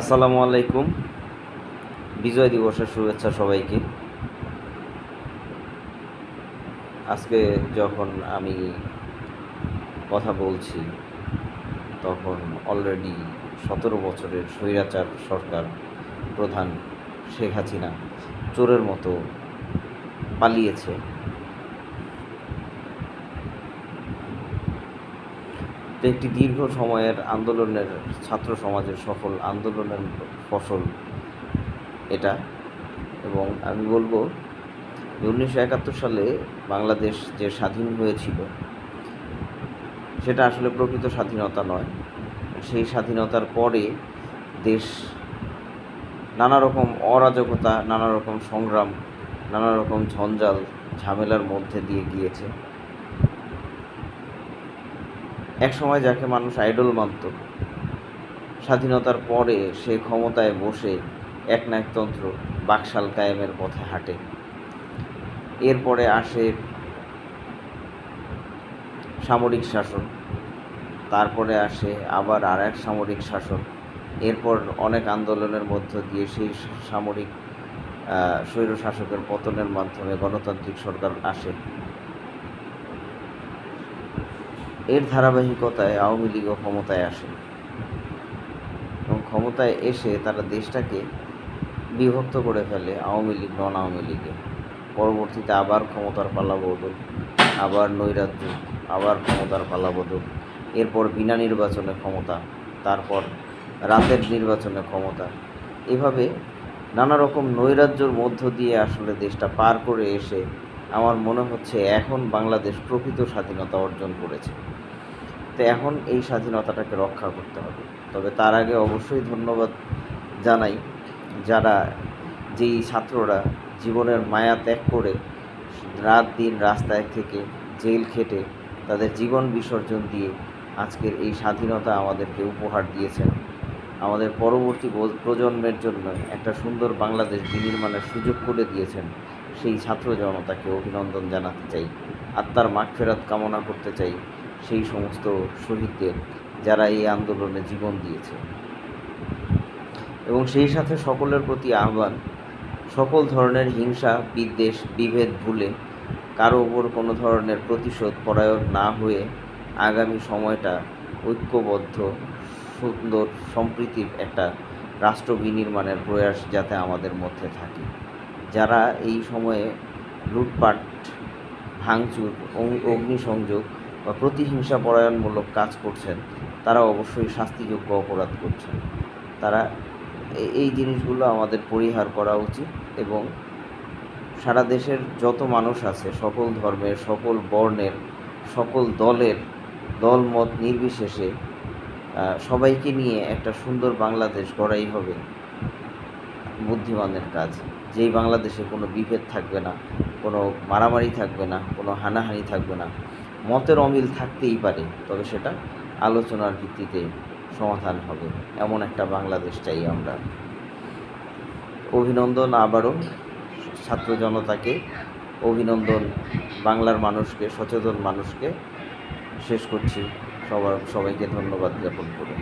আসসালামু আলাইকুম। বিজয় দিবসের শুভেচ্ছা সবাইকে। আজকে যখন আমি কথা বলছি, তখন অলরেডি সতেরো বছরের স্বৈরাচার সরকার প্রধান শেখ হাসিনা চোরের মতো পালিয়েছে তো একটি দীর্ঘ সময়ের আন্দোলনের, ছাত্র সমাজের সফল আন্দোলনের ফসল এটা। এবং আমি বলব উনিশশো একাত্তর সালে বাংলাদেশ যে স্বাধীন হয়েছিল, সেটা আসলে প্রকৃত স্বাধীনতা নয়। সেই স্বাধীনতার পরে দেশ নানা রকম অরাজকতা নানা রকম সংগ্রাম নানা রকম ঝঞ্ঝাল, ঝামেলার মধ্যে দিয়ে গিয়েছে। এক সময় যাকে মানুষ আইডল মানত, স্বাধীনতার পরে সে ক্ষমতায় বসে একনায়কতন্ত্র বাকশাল কায়েমের পথে হাঁটে। এরপরে আসে সামরিক শাসন, তারপরে আসে আবার আর এক সামরিক শাসন। এরপর অনেক আন্দোলনের মধ্য দিয়ে সেই সামরিক স্বৈরশাসকের পতনের মাধ্যমে গণতান্ত্রিক সরকার আসে। এর ধারাবাহিকতায় আওয়ামী লীগও ক্ষমতায় আসে। এবং ক্ষমতায় এসে তারা দেশটাকে বিভক্ত করে ফেলে আওয়ামী লীগ নন আওয়ামী লীগে। পরবর্তীতে আবার ক্ষমতার পালা বদল, আবার নৈরাজ্য, আবার ক্ষমতার পালা বদল। এরপর বিনা নির্বাচনে ক্ষমতা, তারপর রাতের নির্বাচনে ক্ষমতা। এভাবে নানা রকম নৈরাজ্যর মধ্য দিয়ে আসলে দেশটা পার করে এসে আমার মনে হচ্ছে এখন বাংলাদেশ প্রকৃত স্বাধীনতা অর্জন করেছে। তো এখন এই স্বাধীনতাটাকে রক্ষা করতে হবে। তবে তার আগে অবশ্যই ধন্যবাদ জানাই যারা যেই ছাত্ররা জীবনের মায়া ত্যাগ করে রাত দিন রাস্তায় থেকে জেল খেটে তাদের জীবন বিসর্জন দিয়ে আজকের এই স্বাধীনতা আমাদেরকে উপহার দিয়েছেন। আমাদের পরবর্তী প্রজন্মের জন্য একটা সুন্দর বাংলাদেশ বিনির্মাণের সুযোগ করে দিয়েছেন। সেই ছাত্র জনতাকে অভিনন্দন জানাতে চাই, আত্মার মাগফেরাত কামনা করতে চাই সেই সমস্ত শহীদদের যারা এই আন্দোলনে জীবন দিয়েছে। এবং সেই সাথে সকলের প্রতি আহ্বান, সকল ধরনের হিংসা, বিদ্বেষ, বিভেদ ভুলে কারও ওপর কোনো ধরনের প্রতিশোধ পরায়ণ না হয়ে আগামী সময়টা ঐক্যবদ্ধ, সুন্দর, সম্প্রীতির একটা রাষ্ট্র বিনির্মাণের প্রয়াস যাতে আমাদের মধ্যে থাকে। যারা এই সময়ে লুটপাট, ভাঙচুর অগ্নিসংযোগ বা প্রতিহিংসা পরায়ণমূলক কাজ করছেন, তারা অবশ্যই শাস্তিযোগ্য অপরাধ করছেন। তারা এই জিনিসগুলো আমাদের পরিহার করা উচিত এবং সারা দেশের যত মানুষ আছে, সকল ধর্মের, সকল বর্ণের, সকল দলের দলমত নির্বিশেষে সবাইকে নিয়ে একটা সুন্দর বাংলাদেশ গড়াই হবে। বুদ্ধিমানের কাজ। যেই বাংলাদেশে কোনো বিভেদ থাকবে না, কোনো মারামারি থাকবে না, কোনো হানাহানি থাকবে না, মতের অমিল থাকতেই পারে, তবে সেটা আলোচনার ভিত্তিতে সমাধান হবে, এমন একটা বাংলাদেশ চাই আমরা। অভিনন্দন আবারও ছাত্র জনতাকে, অভিনন্দন বাংলার মানুষকে, সচেতন মানুষকে। শেষ করছি, সবার সবাইকে ধন্যবাদ জ্ঞাপন করে।